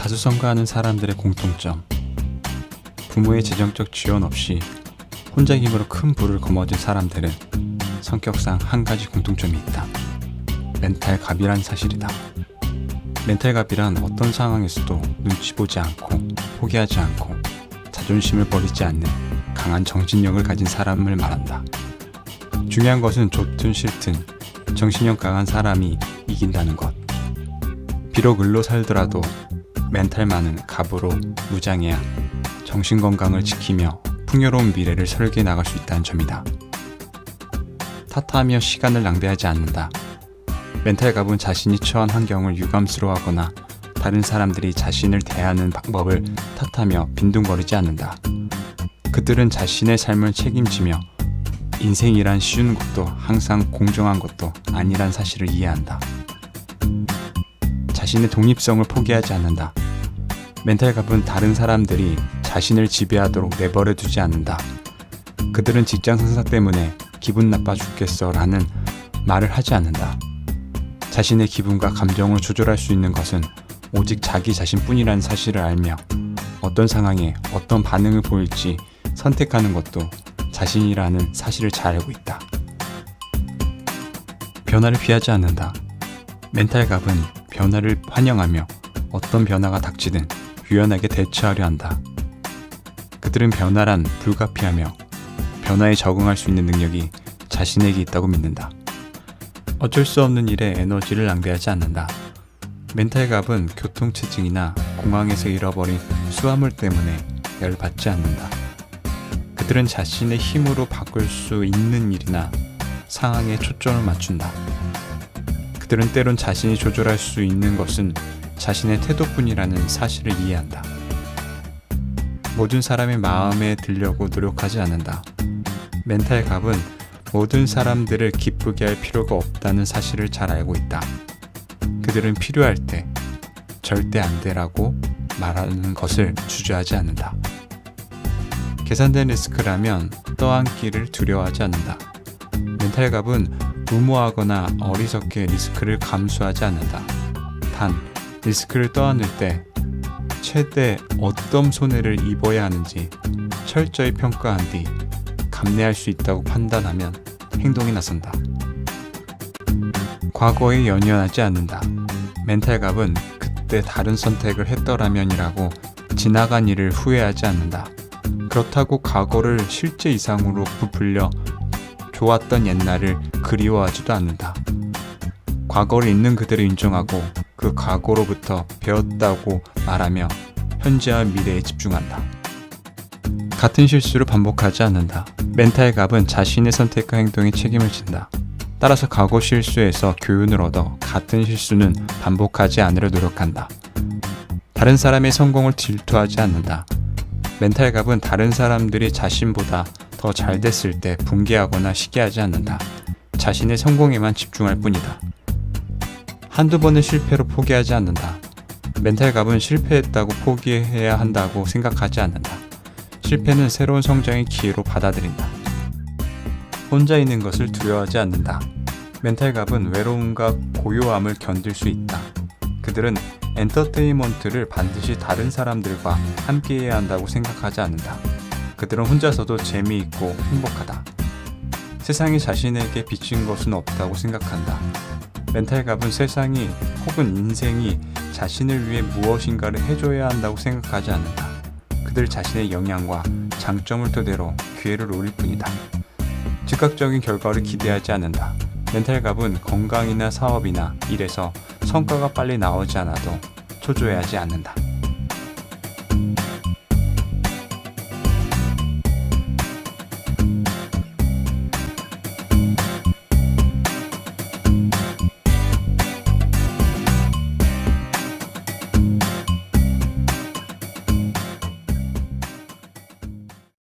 자수성가하는 사람들의 공통점. 부모의 재정적 지원 없이 혼자 힘으로 큰 부를 거머쥔 사람들은 성격상 한 가지 공통점이 있다. 멘탈 갑이란 사실이다. 멘탈 갑이란 어떤 상황에서도 눈치 보지 않고 포기하지 않고 자존심을 버리지 않는 강한 정신력을 가진 사람을 말한다. 중요한 것은 좋든 싫든 정신력 강한 사람이 이긴다는 것. 비록 을로 살더라도 멘탈만은 갑으로 무장해야 정신 건강을 지키며 풍요로운 미래를 설계해 나갈 수 있다는 점이다. 탓하며 시간을 낭비하지 않는다. 멘탈 갑은 자신이 처한 환경을 유감스러워하거나 다른 사람들이 자신을 대하는 방법을 탓하며 빈둥거리지 않는다. 그들은 자신의 삶을 책임지며 인생이란 쉬운 것도 항상 공정한 것도 아니란 사실을 이해한다. 자신의 독립성을 포기하지 않는다. 멘탈 갑은 다른 사람들이 자신을 지배하도록 내버려 두지 않는다. 그들은 직장 상사 때문에 기분 나빠 죽겠어 라는 말을 하지 않는다. 자신의 기분과 감정을 조절할 수 있는 것은 오직 자기 자신뿐이라는 사실을 알며 어떤 상황에 어떤 반응을 보일지 선택하는 것도 자신이라는 사실을 잘 알고 있다. 변화를 피하지 않는다. 멘탈 갑은 변화를 환영하며 어떤 변화가 닥치든 유연하게 대처하려 한다. 그들은 변화란 불가피하며 변화에 적응할 수 있는 능력이 자신에게 있다고 믿는다. 어쩔 수 없는 일에 에너지를 낭비하지 않는다. 멘탈 갑은 교통체증이나 공항에서 잃어버린 수화물 때문에 열받지 않는다. 그들은 자신의 힘으로 바꿀 수 있는 일이나 상황에 초점을 맞춘다. 그들은 때론 자신이 조절할 수 있는 것은 자신의 태도뿐이라는 사실을 이해한다. 모든 사람의 마음에 들려고 노력하지 않는다. 멘탈 갑은 모든 사람들을 기쁘게 할 필요가 없다는 사실을 잘 알고 있다. 그들은 필요할 때 절대 안 되라고 말하는 것을 주저하지 않는다. 계산된 리스크라면 떠안기를 두려워하지 않는다. 멘탈 갑은 무모하거나 어리석게 리스크를 감수하지 않는다. 단, 리스크를 떠안을 때 최대 어떤 손해를 입어야 하는지 철저히 평가한 뒤 감내할 수 있다고 판단하면 행동에 나선다. 과거에 연연하지 않는다. 멘탈 갑은 그때 다른 선택을 했더라면이라고 지나간 일을 후회하지 않는다. 그렇다고 과거를 실제 이상으로 부풀려 좋았던 옛날을 그리워하지도 않는다. 과거를 있는 그대로 인정하고 그 과거로부터 배웠다고 말하며 현재와 미래에 집중한다. 같은 실수를 반복하지 않는다. 멘탈 갑은 자신의 선택과 행동에 책임을 진다. 따라서 과거 실수에서 교훈을 얻어 같은 실수는 반복하지 않으려 노력한다. 다른 사람의 성공을 질투하지 않는다. 멘탈 갑은 다른 사람들이 자신보다 더 잘 됐을 때 붕괴하거나 시기하지 않는다. 자신의 성공에만 집중할 뿐이다. 한두 번의 실패로 포기하지 않는다. 멘탈 갑은 실패했다고 포기해야 한다고 생각하지 않는다. 실패는 새로운 성장의 기회로 받아들인다. 혼자 있는 것을 두려워하지 않는다. 멘탈 갑은 외로움과 고요함을 견딜 수 있다. 그들은 엔터테인먼트를 반드시 다른 사람들과 함께해야 한다고 생각하지 않는다. 그들은 혼자서도 재미있고 행복하다. 세상이 자신에게 비친 것은 없다고 생각한다. 멘탈 갑은 세상이 혹은 인생이 자신을 위해 무엇인가를 해줘야 한다고 생각하지 않는다. 그들 자신의 영향과 장점을 토대로 기회를 노릴 뿐이다. 즉각적인 결과를 기대하지 않는다. 멘탈 갑은 건강이나 사업이나 일에서 성과가 빨리 나오지 않아도 초조해하지 않는다.